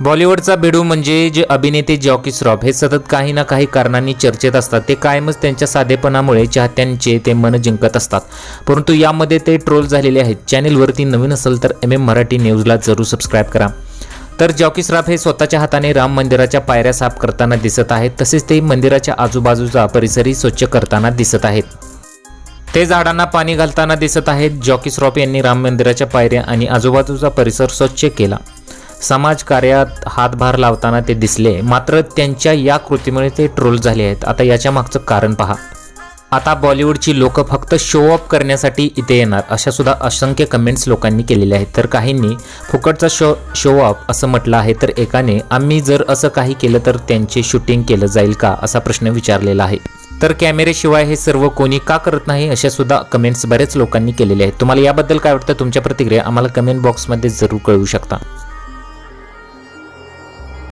बॉलिवूडचा बेडू म्हणजे जे अभिनेते जॉकी श्रॉफ हे सतत काही ना काही कारणांनी चर्चेत असतात. ते कायमच त्यांच्या साधेपणामुळे चाहत्यांचे ते मन जिंकत असतात. परंतु यामध्ये ते ट्रोल झालेले आहेत. चॅनेलवरती नवीन असेल तर एम एम मराठी न्यूजला जरूर सबस्क्राईब करा. तर जॉकी श्रॉफ हे स्वतःच्या हाताने राम मंदिराच्या पायऱ्या साफ करताना दिसत आहेत. तसेच ते मंदिराच्या आजूबाजूचा परिसरही स्वच्छ करताना दिसत आहेत. ते झाडांना पाणी घालताना दिसत आहेत. जॉकी श्रॉफ यांनी राम मंदिराच्या पायऱ्या आणि आजूबाजूचा परिसर स्वच्छ केला. समाज कार्यात हातभार लावताना ते दिसले. मात्र त्यांच्या या कृतीमुळे ते ट्रोल झाले आहेत. आता याच्या मागचं कारण पहा. आता बॉलिवूडची लोक फक्त शो अप करण्यासाठी इथे येणार अशा सुद्धा असंख्य कमेंट्स लोकांनी केलेल्या आहेत. तर काहींनी फुकटचा शो शो अप असं म्हटलं आहे तर एकाने आम्ही जर असं काही केलं तर त्यांचे शूटिंग केलं जाईल का? असा प्रश्न विचारलेला आहे. तर कॅमेरेशिवाय हे सर्व कोणी का करत नाही अशा सुद्धा कमेंट्स बरेच लोकांनी केलेले आहेत. तुम्हाला याबद्दल काय वाटतं? तुमच्या प्रतिक्रिया आम्हाला कमेंट बॉक्समध्ये जरूर कळवू शकता.